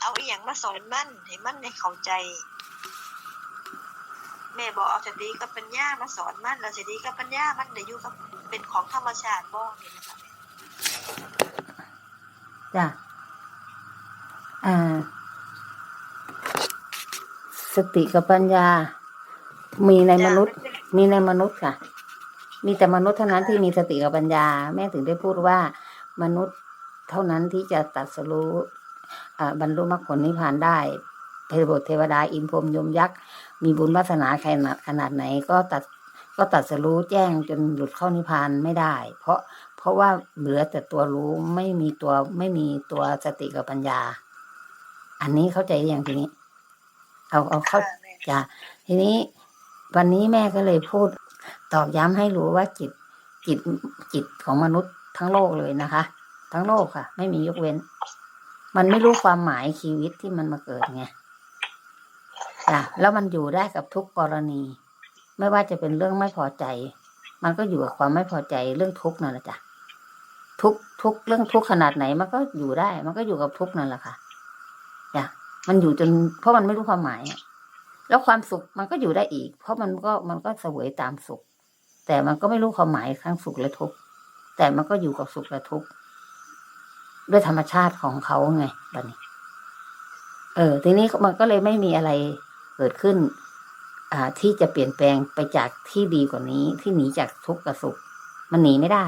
เอาอีหยังมาสอนมันให้มันได้เข้าใจ แม่บอกเอาสติกับปัญญามาสอนมันแล้วสติกับปัญญามันได้อยู่กับเป็นของธรรมชาติบ่นี่นะคะแม่จ้ะอ่า สติกับปัญญา มีในมนุษย์ มีในมนุษย์ค่ะ มีแต่มนุษย์เท่านั้นที่มีสติกับปัญญา แม่ถึงได้พูดว่ามนุษย์เท่านั้นที่จะตรัดสรู้อ่า บรรลุมรรคผลนิพพานได้เทวดาเทวดาอินพรหมยมยักษ์มีบุญวาสนาขนาดขนาดไหนก็ตัดก็ตัดสรู้แจ้งจนหลุดเข้านิพพานไม่ได้ เพราะเพราะว่าเหลือแต่ตัวรู้ไม่มีตัวไม่มีตัวสติกับปัญญา อันนี้เข้าใจอย่างทีนี้ เอาเอาเข้าค่ะแม่จ้ะทีนี้วันนี้แม่ก็เลยพูดตอกย้ำให้รู้ว่าจิตจิตจิตของมนุษย์ทั้งโลกเลยนะคะ ทั้งโลกค่ะ ไม่มียกเว้น มันไม่รู้ความหมายชีวิตที่มันมาเกิดไงจ้ะแล้วมันอยู่ได้กับทุกกรณี ไม่ว่าจะเป็นเรื่องไม่พอใจ มันก็อยู่กับความไม่พอใจเรื่องทุกนั่นแหละจ้ะทุกทุกเรื่องทุกขนาดไหน มันก็อยู่ได้ มันก็อยู่กับทุกนั่นแหละค่ะจ้ะมันอยู่จน เพราะมันไม่รู้ความหมายแล้วความสุขมันก็อยู่ได้อีก เพราะมันก็มันก็เสวยตามสุข แต่มันก็ไม่รู้ความหมายทั้งสุขและทุกข์แต่มันก็อยู่กับสุขและทุกข์ ด้วยธรรมชาติของเขาไงบัดนี้ เออ ทีนี้มันก็เลยไม่มีอะไรเกิดขึ้น อ่า ที่จะเปลี่ยนแปลงไปจากที่ดีกว่านี้ ที่หนีจากทุกข์กับสุข มันหนีไม่ได้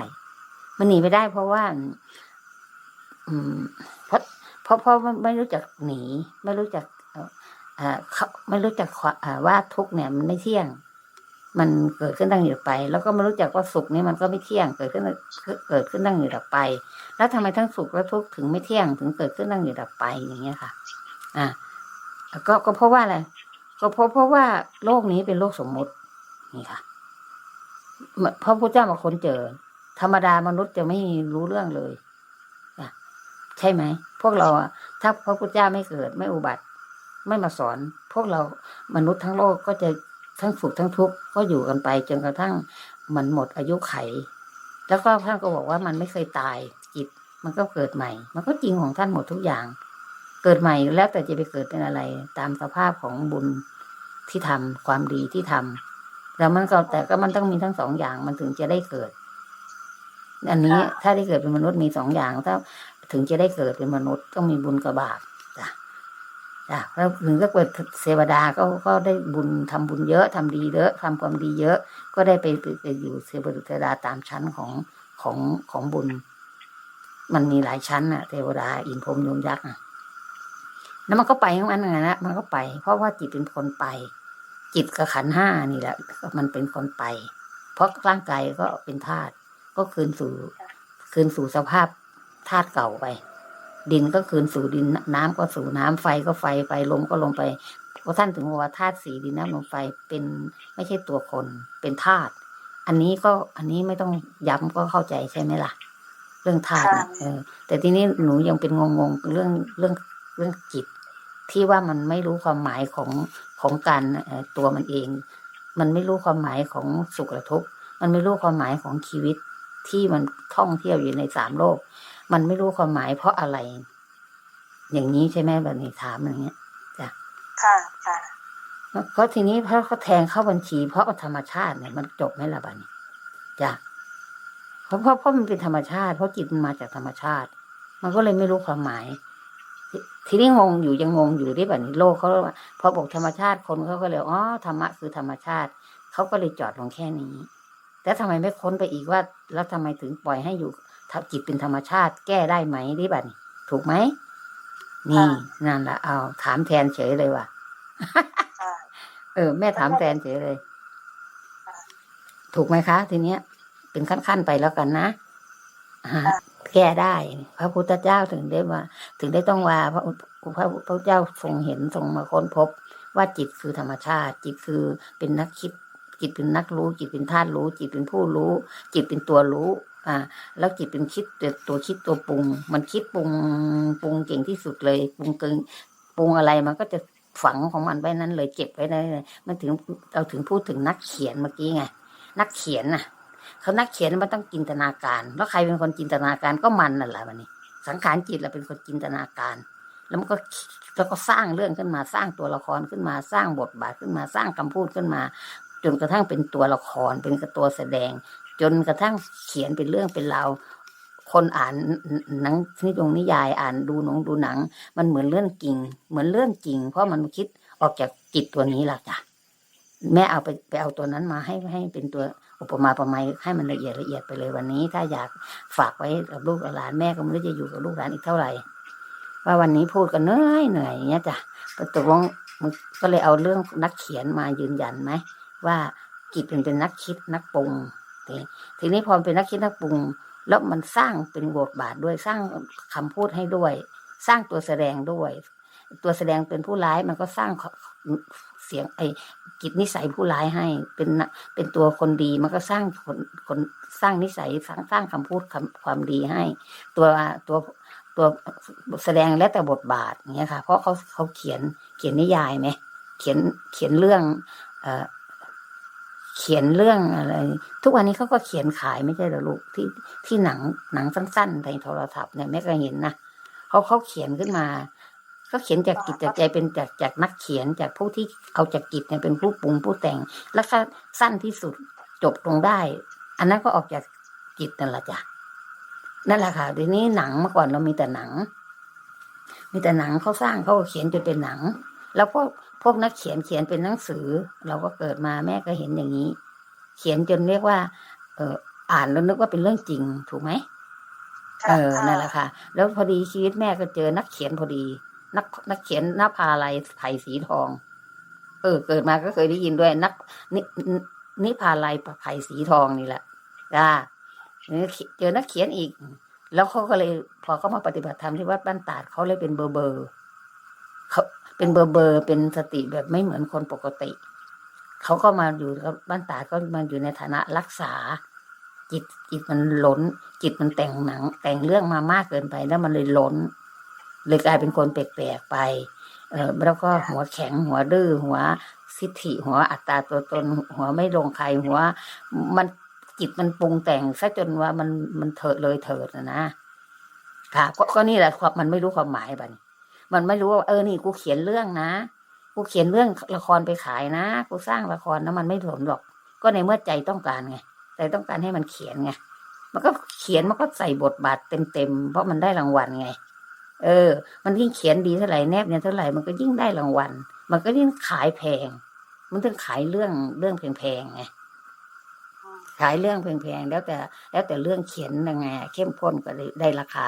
มันหนีไม่ได้ เพราะว่า อืมเพราะเพราะเพราะไม่รู้จักหนี ไม่รู้จักอ่าเขาไม่รู้จักว่าว่าทุกข์เนี่ย มันไม่เที่ยง มันเกิดขึ้นตั้งอยู่ไป แล้วก็ไม่รู้จักว่าสุขนี่มันก็ไม่เที่ยงเกิดขึ้นเกิดขึ้นตั้งอยู่ดับไป แล้วทำไมทั้งสุขและทุกข์ถึงไม่เที่ยงถึงเกิดขึ้นตั้งอยู่ดับไปอย่างเงี้ยค่ะ อ่าก็ก็เพราะว่าอะไรก็เพราะเพราะว่าโลกนี้เป็นโลกสมมุติ นี่ค่ะพระพุทธเจ้ามาค้นเจอ ธรรมดามนุษย์จะไม่รู้เรื่องเลยอะใช่ไหมพวกเราถ้าพระพุทธเจ้าไม่เกิดไม่อุบัติ ไม่มาสอน พวกเรามนุษย์ทั้งโลกก็จะ ทั้งสุขทั้งทุกข์ก็อยู่กันไปจนกระทั่งมันหมดอายุไข แล้วก็ท่านก็บอกว่ามันไม่เคยตายจิตมันก็เกิดใหม่ มันก็จริงของท่านหมดทุกอย่าง เกิดใหม่แล้วแต่จะไปเกิดเป็นอะไร ตามสภาพของบุญที่ทำความดีที่ทำแล้วมันก็แต่ก็มันต้องมีทั้งสองอย่างมันถึงจะได้เกิด อันนี้ถ้าได้เกิดเป็นมนุษย์มีสองอย่างถ้าถึงจะได้เกิดเป็นมนุษย์ต้องมีบุญกับบาป จ้ะแล้วถึงก็เกิดเทวดาก็ก็ได้บุญทำบุญเยอะทำดีเยอะทำความดีเยอะ ก็ได้ไปไปไปอยู่เทวดาตามชั้นของของของบุญ มันมีหลายชั้นน่ะเทวดาอินพรมยมยักษ์น่ะแล้วมันก็ไปของมันไงนะมันก็ไป เพราะว่าจิตเป็นคนไป จิตกับขันห้านี่แหละ มันเป็นคนไป เพราะร่างกายก็เป็นธาตุก็คืนสู่คืนสู่สภาพธาตุเก่าไป ดินก็คืนสู่ดินน้ำก็สู่น้ำไฟก็ไฟไปลมก็ลมไปเพราะท่านถึงบอกว่าธาตุสีดินน้ำลมไฟเป็นไม่ใช่ตัวคนเป็นธาตุอันนี้ก็อันนี้ไม่ต้องย้ำก็เข้าใจใช่ไหมล่ะ เรื่องธาตุน่ะเออ แต่ทีนี้หนูยังเป็นงงๆเรื่องเรื่องเรื่องจิต ที่ว่ามันไม่รู้ความหมายของของการเอ่อตัวมันเอง มันไม่รู้ความหมายของสุขและทุกข์มันไม่รู้ความหมายของชีวิตที่มันท่องเที่ยวอยู่ในสามโลก มันไม่รู้ความหมายเพราะอะไร อย่างนี้ใช่ไหมแบบนี้ถามอย่างเงี้ยค่ะค่ะก็ทีนี้พอเขาแทงเข้าบัญชี เพราะธรรมชาติเนี่ยมันจบไหมล่ะบัดนี้จ้ะเพราะเพราะเพราะมันเป็นธรรมชาติเพราะจิตมันมาจากธรรมชาติ มันก็เลยไม่รู้ความหมายททีนี้งงอยู่ยังงงอยู่ที่แบบนี้โลกเขาว่าพอบอกธรรมชาติคนเขาก็เลยอ๋อธรรมะคือธรรมชาติเขาก็เลยจอดลงแค่นี้แล้วทำไมไม่ค้นไปอีกว่า แล้วทำไมถึงปล่อยให้อยู่ ถ้าจิตเป็นธรรมชาติแก้ได้ไหมที่แบบนี้ถูกไหม นี่นั่นละเอา ถามแทนเฉยเลยว่ะค่ะเออ แม่ถามแทนเฉยเลย ถูกไหมคะ ทีเนี้ย เป็นขั้นๆไปแล้วกันนะอ่าแก้ได้ พระพุทธเจ้าถึงได้ว่า ถึงได้ต้องว่าพระพระพระเจ้าทรงเห็นทรงมาค้นพบ ว่าจิตคือธรรมชาติ จิตคือเป็นนักคิดจิตเป็นนักรู้ จิตเป็นธาตุรู้ จิตเป็นผู้รู้ จิตเป็นตัวรู้ อ่าแล้วจิตเป็นคิดตัวตัวคิดตัวปรุง มันคิดปรุงปรุงเก่งที่สุดเลยปรุงเกินปรุงอะไรมันก็จะฝังของมันไว้นั้นเลยเก็บไว้ได้เลยมันถึงเราถึงพูดถึงนักเขียนเมื่อกี้ไงนักเขียนน่ะเขานักเขียนมันต้องจินตนาการ แล้วใครเป็นคนจินตนาการก็มันนั่นแหละวันนี้ สังขารจิตเราเป็นคนจินตนาการ แล้วมันก็แล้วก็สร้างเรื่องขึ้นมาสร้างตัวละครขึ้นมาสร้างบทบาทขึ้นมาสร้างคำพูดขึ้นมา จนกระทั่งเป็นตัวละครเป็นตัวแสดง จนกระทั่งเขียนเป็นเรื่องเป็นราวคนอ่านหนังนิยงนิยายอ่านดูหนังดูหนัง มันเหมือนเรื่องจริง เหมือนเรื่องจริง เพราะมันคิดออกจากจิตตัวนี้แหละจ้ะแม่เอาไปไปเอาตัวนั้นมาให้ให้เป็นตัวอุปมาประไมยให้มันละเอียดละเอียดไปเลยวันนี้ ถ้าอยากฝากไว้กับลูกหลานแม่ก็ไม่รู้จะอยู่กับลูกหลานอีกเท่าไหร่ ว่าวันนี้พูดกันเหนื่อยเหนื่อยอย่างเงี้ยจ้ะตกลงมันก็เลยเอาเรื่องนักเขียนมายืนยันไหมว่าจิตมันเป็นนักคิดนักปรุง ทีนี้พอเป็นนักคิดนักปรุง แล้วมันสร้างเป็นบทบาทด้วยสร้างคำพูดให้ด้วย สร้างตัวแสดงด้วย ตัวแสดงเป็นผู้ร้ายมันก็สร้างเสียงไอ้จิตนิสัยผู้ร้ายให้เป็นเป็นตัวคนดีมันก็สร้างคนคนสร้างนิสัยสร้างสร้างคำพูดคำความดีให้ ตัวตัวตัวแสดงและแต่บทบาทอย่างเงี้ยค่ะ เพราะเขาเขาเขียนเขียนนิยายไหมเขียนเขียนเรื่อง เอ่อ เขียนเรื่องอะไร ทุกวันนี้เขาก็เขียนขายไม่ใช่หรอลูกที่ที่หนังหนังสั้นๆในโทรศัพท์เนี่ยแม่ก็เห็นนะเขาเขาเขียนขึ้นมาก็เขียนจากจิตจากใจเป็นจากจากนักเขียนจากผู้ที่เอาจากจิตเนี่ยเป็นผู้ปรุงผู้แต่ง แล้วก็สั้นที่สุดจบลงได้ อันนั้นก็ออกจากจิตนั่นแหละจ้ะนั่นแหละค่ะทีนี้หนังเมื่อก่อนเรามีแต่หนัง มีแต่หนังเขาสร้างเขาเขียนจนเป็นหนัง แล้วพวก พวกนักเขียนเขียนเป็นหนังสือ เราก็เกิดมาแม่ก็เห็นอย่างนี้ เขียนจนเรียกว่า เอออ่านแล้วนึกว่าเป็นเรื่องจริงถูกไหมค่ะเออนั่นแหละค่ะ แล้วพอดีชีวิตแม่ก็เจอนักเขียนพอดี นักนักเขียนหน้าพาลัยไผ่สีทอง เออ เกิดมาก็เคยได้ยินด้วยนักนินินิพาลัยไผ่สีทองนี่แหละจ้าเจอนักเขียนอีก แล้วเขาก็เลยพอเขามาปฏิบัติธรรมที่วัดบ้านตาดเขาเลยเป็นเบอร์เบอร์เขา เป็นเบอร์เบอร์เป็นสติแบบไม่เหมือนคนปกติ เขาก็มาอยู่บ้านตาก็มาอยู่ในฐานะรักษา จิตจิตมันล้น จิตมันแต่งหนัง แต่งเรื่องมามากเกินไปแล้วมันเลยล้น เลยกลายเป็นคนแปลกๆไป เออแล้วก็หัวแข็งหัวดื้อหัวสิทธิหัวอัตตาตัวตน หัวไม่ลงใครหัว มันจิตมันปรุงแต่งซะจนว่ามันมันเถิดเลยเถิดนะนะค่ะก็นี่แหละความมันไม่รู้ความหมายบัดน มันไม่รู้ว่าเออนี่กูเขียนเรื่องนะ กูเขียนเรื่องละครไปขายนะ กูสร้างละครนะมันไม่ผลหรอก ก็ในเมื่อใจต้องการไงใจต้องการให้มันเขียนไงมันก็เขียนมันก็ใส่บทบาทเต็มๆเพราะมันได้รางวัลไง เออ มันยิ่งเขียนดีเท่าไหร่แนบเนี่ยเท่าไหร่มันก็ยิ่งได้รางวัล มันก็ยิ่งขายแพง มันถึงขายเรื่องเรื่องแพงๆไงขายเรื่องแพงๆแล้วแต่ แล้วแต่เรื่องเขียนยังไงเข้มข้นก็ได้ราคา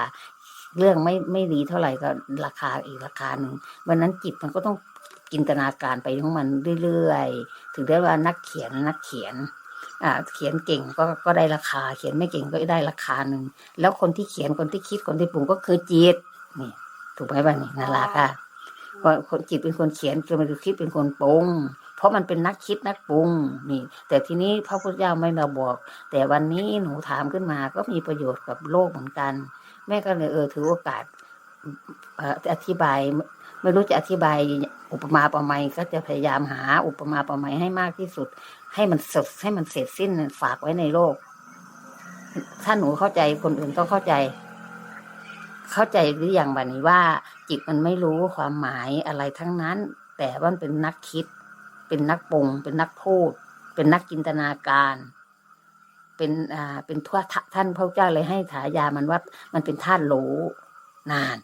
เรื่องไม่ไม่ดีเท่าไหร่ก็ราคาอีกราคาหนึ่งวันนั้นจิตมันก็ต้องจินตนาการไปของมันเรื่อยๆ ถึงได้ว่านักเขียนนักเขียนอ่าเขียนเก่งก็ก็ได้ราคา เขียนไม่เก่งก็ได้ราคาหนึ่งแล้วคนที่เขียนคนที่คิดคนที่ปรุงก็คือจิตนี่ ถูกไหมบ้านี่นาราค่ะว่าคนจิตเป็นคนเขียนจนมันคือคิดเป็นคนปรุงเพราะมันเป็นนักคิดนักปรุงนี่ แต่ทีนี้พระพุทธเจ้าไม่มาบอก แต่วันนี้หนูถามขึ้นมาก็มีประโยชน์กับโลกเหมือนกัน แม่ก็เลยเออถือโอกาสอธิบาย ไม่รู้จะอธิบายอุปมาประไมยก็จะพยายามหา อุปมาประไมยให้มากที่สุด ให้มันสดให้มันเสร็จสิ้นฝากไว้ในโลก ถ้าหนูเข้าใจคนอื่นต้องเข้าใจ เข้าใจหรือยังบันนี้ว่า จิตมันไม่รู้ความหมายอะไรทั้งนั้น แต่ว่ามันเป็นนักคิด เป็นนักปรุงเป็นนักพูด เป็นนักจินตนาการ เป็นอ่าเป็นทั่วท่านพระเจ้าเลยให้ฉายามันว่ามันเป็นธาตุรู้นาน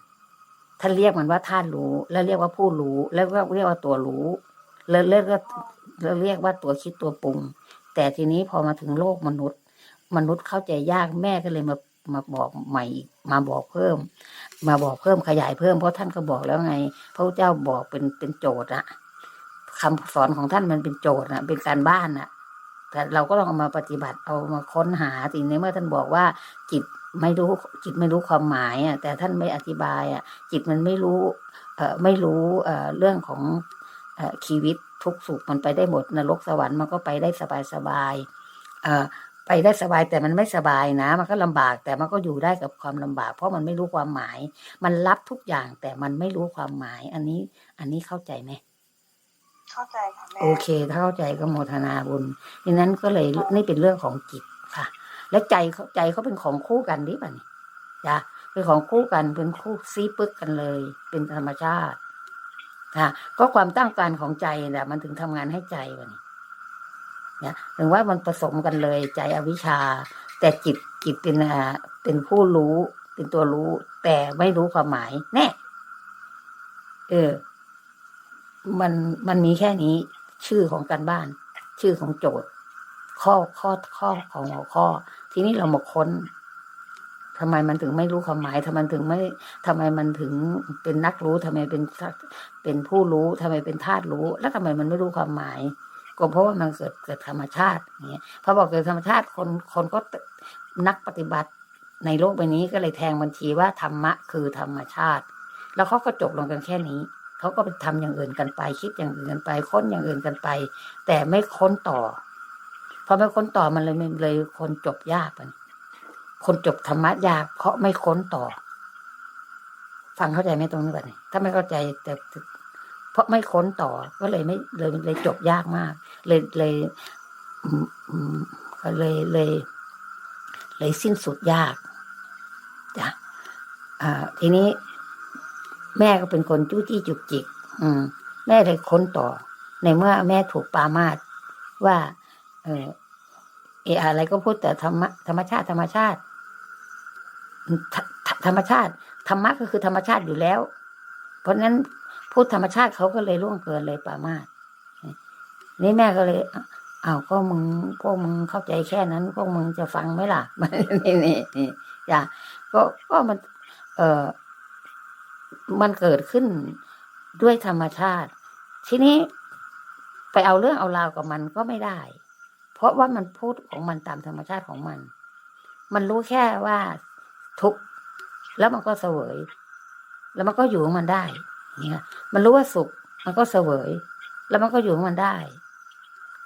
ท่านเรียกมันว่าธาตุรู้ แล้วเรียกว่าผู้รู้ แล้วก็เรียกว่าตัวรู้ แล้วเรียกว่าแล้วเรียกว่าตัวคิดตัวปรุง แต่ทีนี้พอมาถึงโลกมนุษย์ มนุษย์เข้าใจยากแม่ก็เลยมามาบอกใหม่อีกมาบอกเพิ่ม มาบอกเพิ่มขยายเพิ่มเพราะท่านก็บอกแล้วไง พระเจ้าบอกเป็นเป็นโจทย์อะคำสอนของท่านมันเป็นโจทย์อะเป็นการบ้านอะ แต่เราก็ต้องเอามาปฏิบัติเอามาค้นหาสิ่งในเมื่อท่านบอกว่าจิตไม่รู้จิตไม่รู้ความหมายอะแต่ท่านไม่อธิบายอะจิตมันไม่รู้เอ่อไม่รู้เอ่อเรื่องของเอ่อชีวิตทุกสุขมันไปได้หมดนรกสวรรค์มันก็ไปได้สบายสบายเอ่อไปได้สบายแต่มันไม่สบายนะ มันก็ลำบากแต่มันก็อยู่ได้กับความลำบาก เพราะมันไม่รู้ความหมาย มันรับทุกอย่างแต่มันไม่รู้ความหมาย อันนี้อันนี้เข้าใจไหม เข้าใจค่ะแม่โอเค ถ้าเข้าใจก็โมทนาบุญดังนั้นก็เลยนี่เป็นเรื่องของจิตค่ะ แล้วใจเขาใจเขาเป็นของคู่กันดิป่ะนี่จ้ะเป็นของคู่กันเป็นคู่ซีปึกกันเลย เป็นธรรมชาติค่ะก็ความตั้งการของใจแหละมันถึงทำงานให้ใจวะนี่เนี่ยถึงว่ามันผสมกันเลยใจอวิชชา แต่จิตจิตเป็นอ่าเป็นผู้รู้ เป็นตัวรู้ แต่ไม่รู้ความหมาย แน่ เออ มันมันมีแค่นี้ ชื่อของการบ้าน ชื่อของโจทย์ ข้อข้อข้อของหัวข้อ ทีนี้เรามาค้นทำไมมันถึงไม่รู้ความหมายทำไมถึงไม่ทำไมมันถึงเป็นนักรู้ทำไมเป็นเป็นผู้รู้ทำไมเป็นธาตุรู้ แล้วทำไมมันไม่รู้ความหมายก็เพราะว่ามันเกิดเกิดธรรมชาติอย่างเงี้ยพอบอกเกิดธรรมชาติคนคนก็นักปฏิบัติในโลกใบนี้ก็เลยแทงบัญชีว่าธรรมะคือธรรมชาติ แล้วเขาก็จบลงกันแค่นี้ เขาก็ไปทำอย่างอื่นกันไป คิดอย่างอื่นกันไป ค้นอย่างอื่นกันไป แต่ไม่ค้นต่อพอไม่ค้นต่อมันเลยมันเลยคนจบยากมันคนจบธรรมะยากเพราะไม่ค้นต่อ ฟังเข้าใจไหมตรงนี้บบนี้ถ้าไม่เข้าใจแต่เพราะไม่ค้นต่อ ก็เลยไม่เลยเลยจบยากมาก เลยเลยก็เลยเลย เลยสิ้นสุดยากจ้ะอ่าทีนี้ แม่ก็เป็นคนจู้จี้จุกจิก อืม แม่เลยค้นต่อ ในเมื่อแม่ถูกปามาว่า เออเออะไรก็พูดแต่ธรรมะธรรมชาติธรรมชาติ ธรรมชาติธรรมะก็คือธรรมชาติอยู่แล้ว เพราะนั้นพูดธรรมชาติเขาก็เลยล่วงเกินเลยปามาสนี่แม่ก็เลยอ้าวก็มึงพวกมึงเข้าใจแค่นั้นพวกมึงจะฟังไหมล่ะนี่นี่นี่จ้ะก็ก็มัน เออ มันเกิดขึ้นด้วยธรรมชาติ ทีนี้ไปเอาเรื่องเอาราวกับมันก็ไม่ได้ เพราะว่ามันพูดของมันตามธรรมชาติของมัน มันรู้แค่ว่าทุกข์แล้วมันก็เสวย แล้วมันก็อยู่ของมันได้เนี่ยมันรู้ว่าสุข มันก็เสวย แล้วมันก็อยู่ของมันได้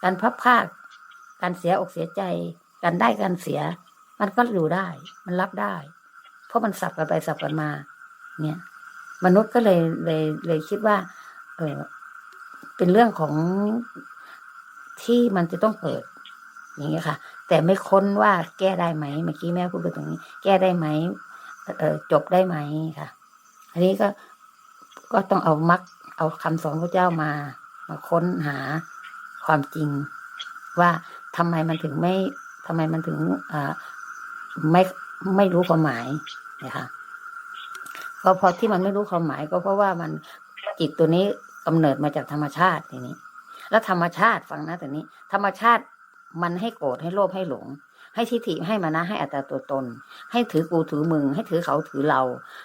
การพับภาค การเสียอกเสียใจ การได้การเสีย มันก็อยู่ได้ มันรับได้ เพราะมันสับกันไปสับกันมา เนี่ย มนุษย์ก็เลยเลยเลยคิดว่า เออเป็นเรื่องของที่มันจะต้องเกิด อย่างเงี้ยค่ะ แต่ไม่ค้นว่าแก้ได้ไหมเมื่อกี้แม่พูดไปตรงนี้ แก้ได้ไหมเออจบได้ไหมค่ะ อันนี้ก็ก็ต้องเอามักเอาคำสอนพระเจ้ามา มาค้นหาความจริง ว่าทำไมมันถึงไม่ทำไมมันถึงอ่าไม่ไม่รู้ความหมายนะคะ ก็พราะที่มันไม่รู้ความหมายก็เพราะว่ามันจิตตัวนี้กำเนิดมาจากธรรมชาติทีนี้ แล้วธรรมชาติฟังนะแต่นี้ ธรรมชาติมันให้โกรธให้โลภให้หลง ให้ทิฏฐิให้มานะให้อัตตาตัวตน ให้ถือกูถือมึง ให้ถือเขาถือเรา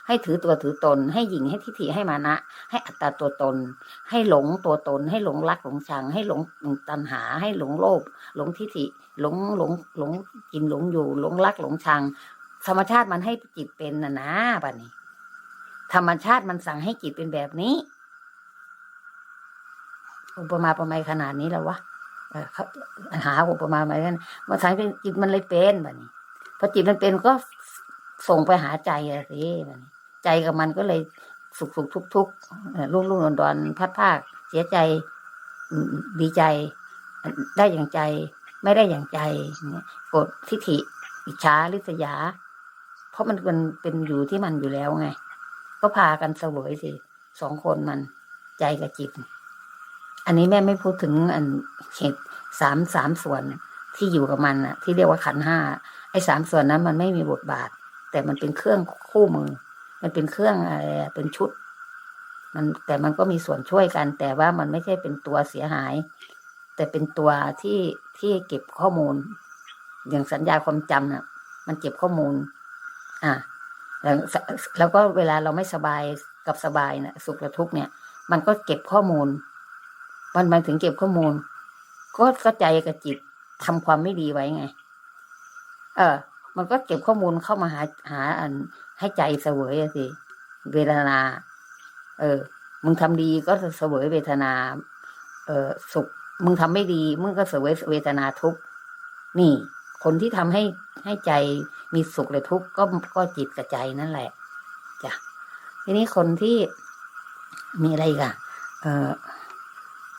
ให้ถือตัวถือตน ให้หญิงให้ทิฏฐิให้มานะ ให้อัตตาตัวตน ให้หลงตัวตน ให้หลงรักหลงชัง ให้หลงตัณหา ให้หลงโลภหลงทิฏฐิหลงหลงหลงกินหลงอยู่ หลงรักหลงชัง ธรรมชาติมันให้จิตเป็นนะนะบัดนี้ ธรรมชาติมันสั่งให้จิตเป็นแบบนี้ อุปมาประมยขนาดนี้แล้ววะเขาหาอุปมามากันมาสั่งเป็นจิตมันเลยเป็นแบบนี้พอจิตมันเป็นก็ส่งไปหาใจอะสิแบบนี้ใจกับมันก็เลยสุขสุขทุกทุกข์เอ่อรุ่งรุ่งดอนดอนพัดภาค เสียใจดีใจ ได้อย่างใจ ไม่ได้อย่างใจกรธทิฐิ อิจฉาริษยา เพราะมันเป็นเป็นอยู่ที่มันอยู่แล้วไง ก็พากันเสวยสิสองคนมันใจกับจิต อันนี้แม่ไม่พูดถึงอันเหตุสามสามส่วนที่อยู่กับมันอะที่เรียกว่าขันห้าไอ้สามส่วนนั้นมันไม่มีบทบาท แต่มันเป็นเครื่องคู่มือ มันเป็นเครื่องอะไรเป็นชุด มันแต่มันก็มีส่วนช่วยกัน แต่ว่ามันไม่ใช่เป็นตัวเสียหาย แต่เป็นตัวที่ที่เก็บข้อมูล อย่างสัญญาความจำน่ะ มันเก็บข้อมูล อ่า แล้วแล้วก็เวลาเราไม่สบายกับสบายนะสุขและทุกข์เนี่ย มันก็เก็บข้อมูล มันมันถึงเก็บข้อมูล ก็ก็ใจกับจิตทำความไม่ดีไว้ไง เออ มันก็เก็บข้อมูลเข้ามาหาหาอันให้ใจเสวยสิเวทนา เออ มึงทำดีก็เสวยเวทนา เออสุข มึงทำไม่ดี มึงก็เสวยเวทนาทุกข์นี่ คนที่ทำให้ให้ใจ มีสุขหรือทุกข์ก็ก็จิตกับใจนั่นแหละจ้ะทีนี้คนที่มีอะไรกันเออ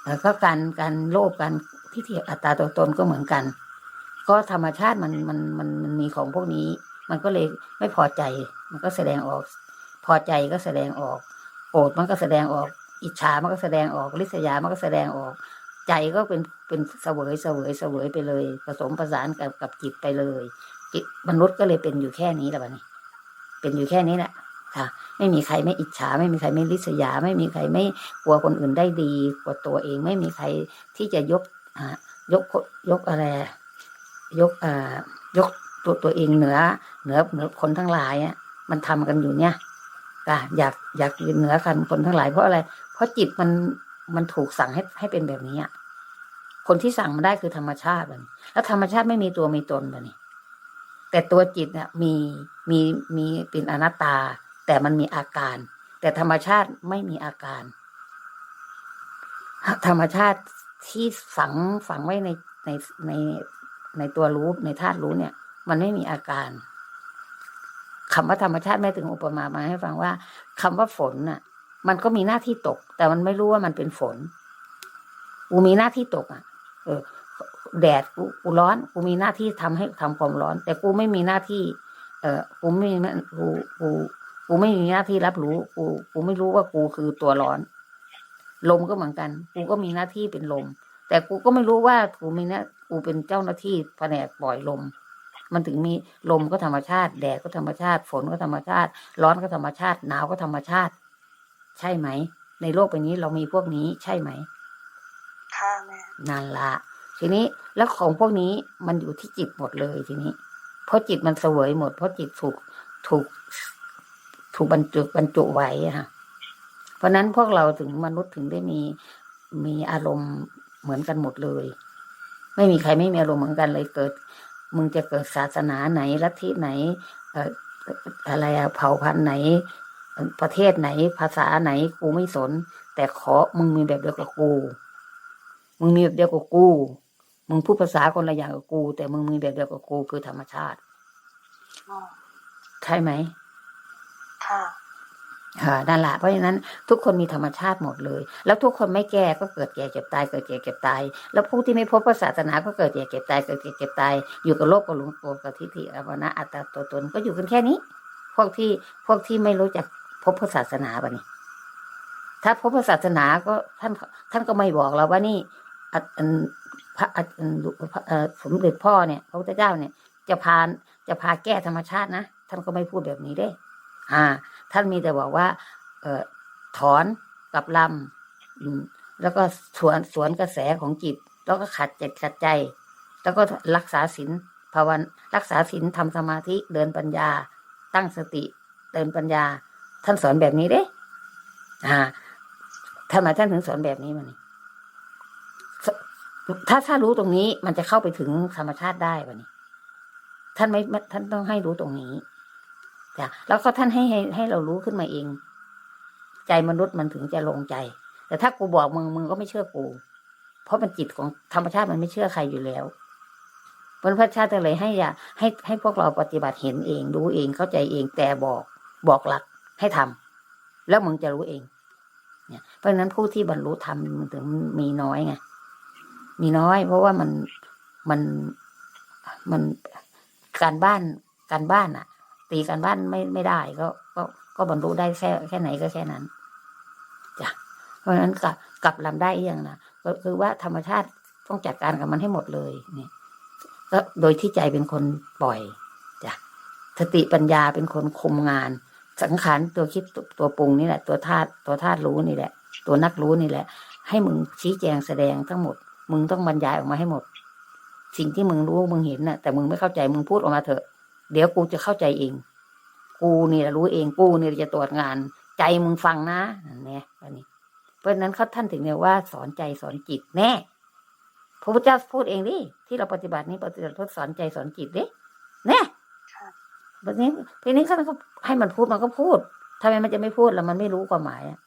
แล้วก็การการโลภการที่ที่อัตตาตัวตนก็เหมือนกัน ก็ธรรมชาติมันมันมันมันมีของพวกนี้ มันก็เลยไม่พอใจ มันก็แสดงออก พอใจก็แสดงออกโกรธมันก็แสดงออก อิจฉามันก็แสดงออกริษยามันก็แสดงออก ใจก็เป็นเป็นเสวยเสวยเสวยไปเลย ผสมผสานกับกับจิตไปเลย มนุษย์ก็เลยเป็นอยู่แค่นี้แหละบัดนี้ เป็นอยู่แค่นี้แหละค่ะ ไม่มีใครไม่อิจฉา ไม่มีใครไม่ริษยา ไม่มีใครไม่กลัวคนอื่นได้ดีกว่าตัวเองไม่มีใครที่จะยกยกยกอะไร ยกอ่ายกตัวตัวเองเหนือ เหนือเหนือคนทั้งหลายอะมันทำกันอยู่เนี่ยก็อยากอยากยืนเหนือกันคนทั้งหลายเพราะอะไร เพราะจิตมันมันถูกสั่งให้ให้เป็นแบบนี้อะคนที่สั่งมันได้คือธรรมชาติมันแล้วธรรมชาติไม่มีตัวมีตนมันนี่ แต่ตัวจิตเนี่ยมีมีมีเป็นอนัตตา แต่มันมีอาการ แต่ธรรมชาติไม่มีอาการ ธรรมชาติที่ฝังฝังไว้ในในในในตัวรู้ในธาตุรู้เนี่ย มันไม่มีอาการคำว่าธรรมชาติแม่ถึงอุปมามาให้ฟังว่าคำว่าฝนน่ะ มันก็มีหน้าที่ตก แต่มันไม่รู้ว่ามันเป็นฝนกูมีหน้าที่ตกอะ เออ แดดกูกูร้อน กูมีหน้าที่ทำให้ทำความร้อน แต่กูไม่มีหน้าที่ เออกูไม่มีกูกูกูไม่มีหน้าที่รับรู้ กูกูไม่รู้ว่ากูคือตัวร้อน ลมก็เหมือนกัน กูก็มีหน้าที่เป็นลม แต่กูก็ไม่รู้ว่ากูมีหน้ากูเป็นเจ้าหน้าที่แผนกปล่อยลม มันถึงมีลมก็ธรรมชาติ แดดก็ธรรมชาติ ฝนก็ธรรมชาติ ร้อนก็ธรรมชาติ หนาวก็ธรรมชาติ ใช่ไหม ในโลกใบนี้เรามีพวกนี้ใช่ไหม ค่ะแม่นั่นละ ทีนี้แล้วของพวกนี้มันอยู่ที่จิตหมดเลยทีนี้ เพราะจิตมันเสวยหมด เพราะจิตถูกถูกถูกบรรจุบรรจุไว้ค่ะ เพราะนั้นพวกเราถึงมนุษย์ถึงได้มีมีอารมณ์เหมือนกันหมดเลย ไม่มีใครไม่มีอารมณ์เหมือนกันเลยเกิด มึงจะเกิดศาสนาไหนลัทธิไหนอะไรเผ่าพันธุ์ไหน ประเทศไหนภาษาไหนกูไม่สน แต่ขอมึงมีแบบเดียวกับกู มึงมีแบบเดียวกับกู มึงพูดภาษาคนละอย่างกับกู แต่มึงมีแบบเดียวกับกูคือธรรมชาติอ๋อใช่ไหมค่ะอ่านั่นแหละเพราะฉะนั้นทุกคนมีธรรมชาติหมดเลย แล้วทุกคนไม่แก่ก็เกิดแก่เจ็บตายเกิดแก่เจ็บตายแล้วผู้ที่ไม่พบพระศาสนาก็เกิดแก่เจ็บตายเกิดแก่เจ็บตายอยู่กับโลกกับหลงโกกับทิฏฐิอวนะอัตตาตัวตนก็อยู่กันแค่นี้ พวกที่พวกที่ไม่รู้จักพบพระศาสนาบะนี่ถ้าพบพระศาสนาก็ท่านท่านก็ไม่บอกเราว่านี่อันอัน พระอันอันพระเอ่อสมเด็จพ่อเนี่ยพระพุทธเจ้าเนี่ย จะพาจะพาแก้ธรรมชาตินะท่านก็ไม่พูดแบบนี้เด้ อ่า ท่านมีแต่บอกว่า เออถอนกับลำแล้วก็สวนสวนกระแสของจิต แล้วก็ขัดจิตขัดใจ แล้วก็รักษาศีลภาวนารักษาศีลทำสมาธิเดินปัญญา ตั้งสติ เดินปัญญา ท่านสอนแบบนี้เด้ อ่าทำไมท่านถึงสอนแบบนี้มันนี่ ถ้าถ้ารู้ตรงนี้มันจะเข้าไปถึงธรรมชาติได้ปะนี่ท่านไม่ท่านต้องให้รู้ตรงนี้จ้ะแล้วก็ท่านให้ให้ให้เรารู้ขึ้นมาเอง ใจมนุษย์มันถึงจะลงใจ แต่ถ้ากูบอกมึงมึงก็ไม่เชื่อกู เพราะมันจิตของธรรมชาติมันไม่เชื่อใครอยู่แล้วพระพุทธเจ้าจะเลยให้อย่าให้ให้พวกเราปฏิบัติเห็นเองรู้เองเข้าใจเองแต่บอกบอกหลักให้ทำแล้วมึงจะรู้เอง เนี่ยเพราะฉะนั้นผู้ที่บรรลุธรรมมันถึงมีน้อยไง มีน้อย เพราะว่ามันมันมันการบ้านการบ้านอะตีการบ้านไม่ไม่ได้ก็ก็ก็บรรลุได้แค่แค่ไหนก็แค่นั้นจ้ะเพราะฉะนั้นกลับกลับลำได้อีกอย่างนะก็คือว่าธรรมชาติต้องจัดการกับมันให้หมดเลยเนี่ยก็โดยที่ใจเป็นคนปล่อยจ้ะสติปัญญาเป็นคนคุมงาน สังขารตัวคิดตตัวปรุงนี่แหละ ตัวธาตุตัวธาตุรู้นี่แหละ ตัวนักรู้นี่แหละ ให้มึงชี้แจงแสดงทั้งหมด มึงต้องบรรยายออกมาให้หมด สิ่งที่มึงรู้มึงเห็นน่ะ แต่มึงไม่เข้าใจมึงพูดออกมาเถอะ เดี๋ยวกูจะเข้าใจเอง กูนี่แหละรู้เองกูนี่จะตรวจงาน ใจมึงฟังนะนั่นแน่อันนี้ เพราะฉะนั้นเขาท่านถึงเรียกว่าสอนใจสอนจิตแน่พระพุทธเจ้าพูดเองดิที่เราปฏิบัตินี้ปฏิบัติเพื่อสอนใจสอนจิตดิแน่ค่ะแบบนี้ทีนี้เขาก็ให้มันพูดมันก็พูดทำไมมันจะไม่พูดแล้วมันไม่รู้ความหมายอะ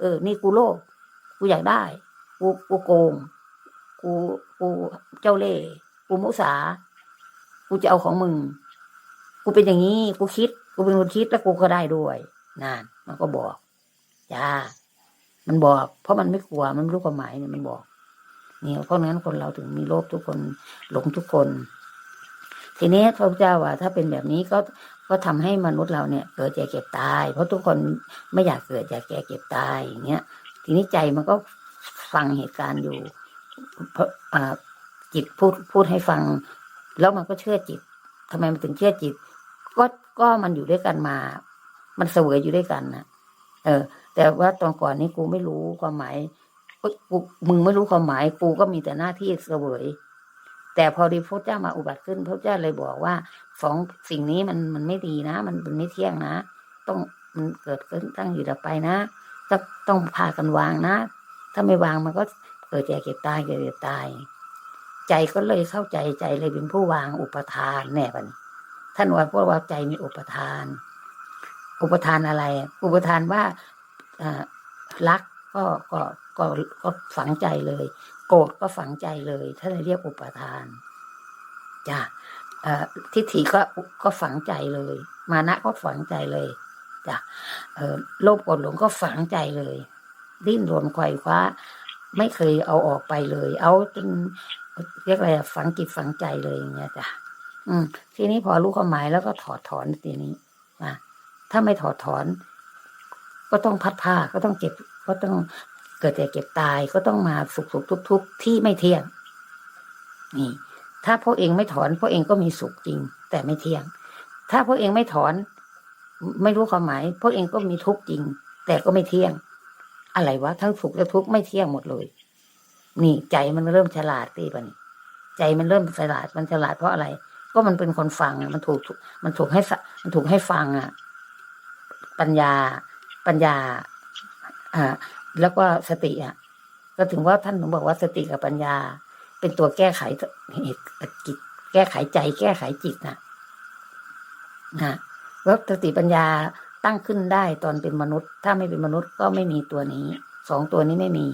เออ นี่กูโลภกูอยากได้ กูกูโกง กูกูเจ้าเล่กูมุสา กูจะเอาของมึง กูเป็นอย่างนี้ กูคิด กูเป็นคนคิดแล้วกูก็ได้ด้วยนานมันก็บอกจ้ามันบอก เพราะมันไม่กลัว มันรู้ความหมายเนี่ยมันบอกเนี่ยเพราะงั้นคนเราถึงมีโลภทุกคนหลงทุกคน ทีนี้พระพุทธเจ้าว่า ถ้าเป็นแบบนี้ก็ก็ทำให้มนุษย์เราเนี่ยเกิดแก่เก็บตาย เพราะทุกคนไม่อยากเกิดอยากแก่เก็บตายอย่างเงี้ย ทีนี้ใจมันก็ฟังเหตุการณ์อยู่ จิตพูดพูดให้ฟัง แล้วมันก็เชื่อจิตทำไมมันถึงเชื่อจิต ก็ก็มันอยู่ด้วยกันมา มันเสวยอยู่ด้วยกันนะเออ แต่ว่าตอนก่อนนี้กูไม่รู้ความหมายเอ้ยกูมึงไม่รู้ความหมายกูก็มีแต่หน้าที่เสวย แต่พอดีพระเจ้ามาอุบัติขึ้นพระเจ้าเลยบอกว่าสองสิ่งนี้มันมันไม่ดีนะ มันมันไม่เที่ยงนะ ต้องมันเกิดขึ้นตั้งอยู่ดับไปนะต้องต้องพากันวางนะ ถ้าไม่วางมันก็ เกิดแก่เก็บตายเกิดเก็บตาย ใจก็เลยเข้าใจใจเลยเป็นผู้วางอุปทานแน่ปันท่านว่าพวกว่าใจมีอุปทาน อุปทานอะไร อุปทานว่ารักก็ก็ก็ก็ฝังใจเลย โกรธก็ฝังใจเลยท่านเรียกอุปทานจ้ะทิฏฐิก็ก็ฝังใจเลย มานะก็ฝังใจเลยจ้ะโลภโกรธหลงก็ฝังใจเลย ดิ้นรนไขว่คว้า ไม่เคยเอาออกไปเลย เอาจนเรียกอะไรฝังจิตฝังใจเลยอย่างเงี้ยจ้ะอืม ทีนี้พอรู้ความหมายแล้วก็ถอดถอนทีนี้นะถ้าไม่ถอดถอน ก็ต้องพัดผ้าก็ต้องเก็บ ก็ต้องเกิดแต่เก็บตายก็ต้องมาสุขสุขทุกทุกที่ไม่เที่ยง นี่ ถ้าพวกเองไม่ถอนพวกเองก็มีสุขจริง แต่ไม่เที่ยง ถ้าพวกเองไม่ถอน ไม่รู้ความหมายพวกเองก็มีทุกข์จริง แต่ก็ไม่เที่ยง อะไรวะทั้งสุขและทุกข์ไม่เที่ยงหมดเลย นี่ใจมันเริ่มฉลาดตีปะนี่ใจมันเริ่มฉลาดมันฉลาดเพราะอะไร ก็มันเป็นคนฟังมันถูกมันถูกให้มันถูกให้ฟังอะ ปัญญาปัญญา อ่า แล้วก็สติอะ ก็ถึงว่าท่านถึงบอกว่าสติกับปัญญา เป็นตัวแก้ไขเหตุจิตแก้ไขใจ แก้ไขจิตนะนะแล้วสติปัญญา ตั้งขึ้นได้ตอนเป็นมนุษย์ ถ้าไม่เป็นมนุษย์ก็ไม่มีตัวนี้ สองตัวนี้ไม่มี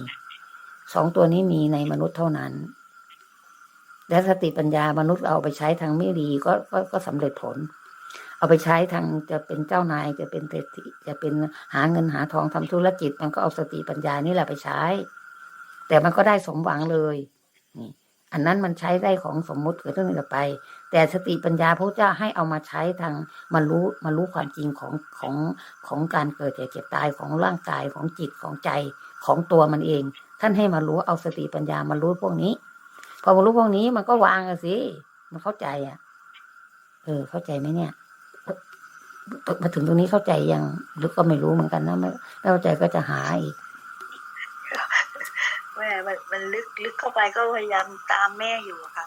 สองตัวนี้มีในมนุษย์เท่านั้น และสติปัญญามนุษย์เอาไปใช้ทางไม่ดีก็ก็ก็สำเร็จผล เอาไปใช้ทางจะเป็นเจ้านายจะเป็นเศรษฐีจะเป็นหาเงินหาทองทำธุรกิจ มันก็เอาสติปัญญานี่แหละไปใช้ แต่มันก็ได้สมหวังเลยนี่อันนั้นมันใช้ได้ของสมมุติเกิดขึ้นกับไป แต่สติปัญญาพระเจ้าให้เอามาใช้ทางมารู้มารู้ความจริงของของของการเกิดแก่เจ็บตายของร่างกายของจิตของใจของตัวมันเอง ท่านให้มารู้เอาสติปัญญามารู้พวกนี้ พอมารู้พวกนี้มันก็วางอะสิมันเข้าใจอะ เออ เข้าใจไหมเนี่ยมาถึงตรงนี้เข้าใจยังหรือก็ไม่รู้เหมือนกันนะไม่ไม่เข้าใจก็จะหาอีกแม่มันมันลึกลึกเข้าไปก็พยายามตามแม่อยู่ค่ะ